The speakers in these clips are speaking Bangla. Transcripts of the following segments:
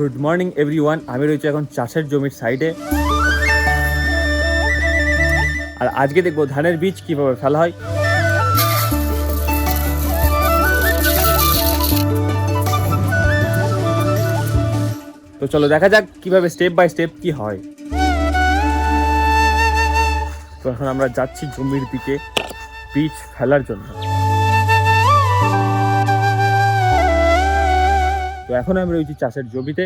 গুড মর্নিং এভরিওয়ান, আমি রয়েছি এখন চাষের জমির সাইডে। আর আজকে দেখব ধানের বীজ কীভাবে ফেলা হয়। তো চলো দেখা যাক কীভাবে স্টেপ বাই স্টেপ কি হয়। তো এখন আমরা যাচ্ছি জমির দিকে বীজ ফেলার জন্য। এখন আমি রয়েছি চাষের জমিতে।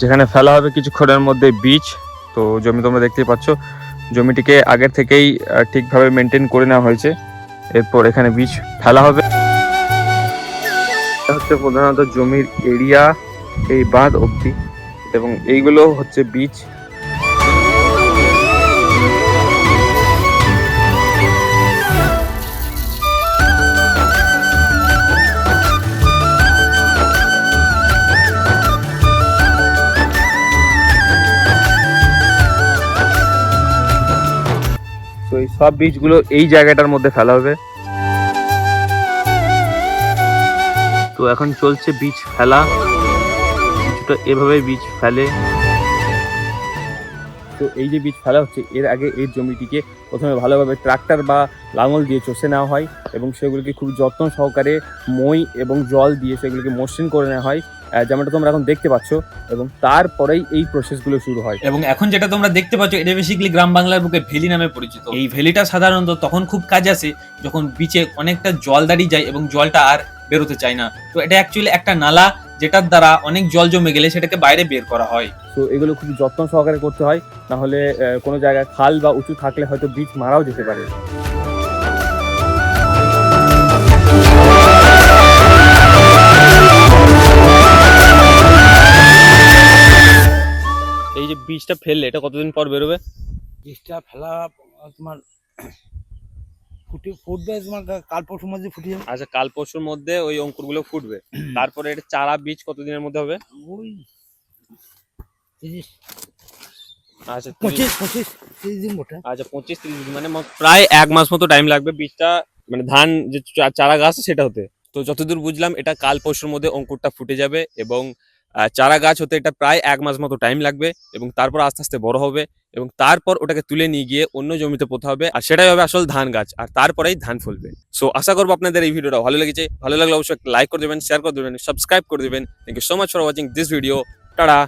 যেখানে ফেলা হবে কিছুক্ষণের মধ্যে বীজ। তো জমি তোমরা দেখতেই পাচ্ছ, জমিটিকে আগের থেকেই ঠিকভাবে মেনটেন করে নেওয়া হয়েছে। এরপর এখানে বীজ ফেলা হবে। হচ্ছে প্রধানত জমির এরিয়া, এই বাঁধ অবধি। এবং এইগুলো হচ্ছে বীজ। তো এই সব বীজগুলো এই জায়গাটার মধ্যে ফেলা হবে। তো এখন চলছে বীজ ফেলা। কিছুটা এভাবে বীজ ফেলে। তো এই যে বীজ ফেলা হচ্ছে, এর আগে এই জমিটিকে প্রথমে ভালোভাবে ট্রাক্টর বা লাঙল দিয়ে চষে নেওয়া হয় এবং সেগুলিকে খুব যত্ন সহকারে মই এবং জল দিয়ে সেগুলিকে মসৃণ করে নেওয়া হয়। যেমনটা তোমরা এখন দেখতে পাচ্ছ এবং তারপরেই এই প্রসেসগুলো শুরু হয়। এবং এখন যেটা তোমরা দেখতে পাচ্ছ এটা বেসিক্যালি গ্রাম বাংলার বুকে ভেলি নামে পরিচিত। এই ভেলিটা সাধারণত তখন খুব কাজে আসে যখন বিচে অনেকটা জল দাঁড়িয়ে যায় এবং জলটা আর বেরোতে চায় না। তো এটা অ্যাকচুয়ালি একটা নালা যেটার দ্বারা অনেক জল জমে গেলে সেটাকে বাইরে বের করা হয়। তো এগুলো খুব যত্ন সহকারে করতে হয় না হলে কোনো জায়গায় খাল বা উঁচু থাকলে হয়তো বীজ মারাও যেতে পারে। যে বীজটা ফেললে এটা কতদিন পর বেরোবে? বীজটা ফেলা তোমার ফুটে ফুটবে তোমার কাল পরশুর মধ্যে ফুটে যাবে। আচ্ছা কাল পরশুর মধ্যে ওই অঙ্কুরগুলো ফুটবে। তারপরে এটা চারা বীজ কতদিনের মধ্যে হবে? ওই তিরিশ আচ্ছা পঁচিশ পঁচিশ তিরিশ দিন মোটে। আচ্ছা পঁচিশ তিরিশ দিন মানে প্রায় এক মাস মতো টাইম লাগবে বীজটা মানে ধান যে চারা গাছ সেটা হতে। তো যতদূর বুঝলাম এটা কাল পরশুর মধ্যে অঙ্কুরটা ফুটে যাবে এবং চারা গাছ হতে এটা প্রায় এক মাস মতো টাইম লাগবে এবং তারপর আস্তে আস্তে বড় হবে এবং তারপর ওটাকে তুলে নিয়ে গিয়ে অন্য জমিতে পোতা হবে আর সেটাই হবে আসল ধান গাছ আর তারপরেই ধান ফুলবে। সো আশা করব আপনাদের এই ভিডিওটা ভালো লেগেছে। ভালো লাগলে অবশ্যই লাইক করে দেবেন শেয়ার করে দেবেন সাবস্ক্রাইব করে দেবেন। Thank you so much for watching this video tata!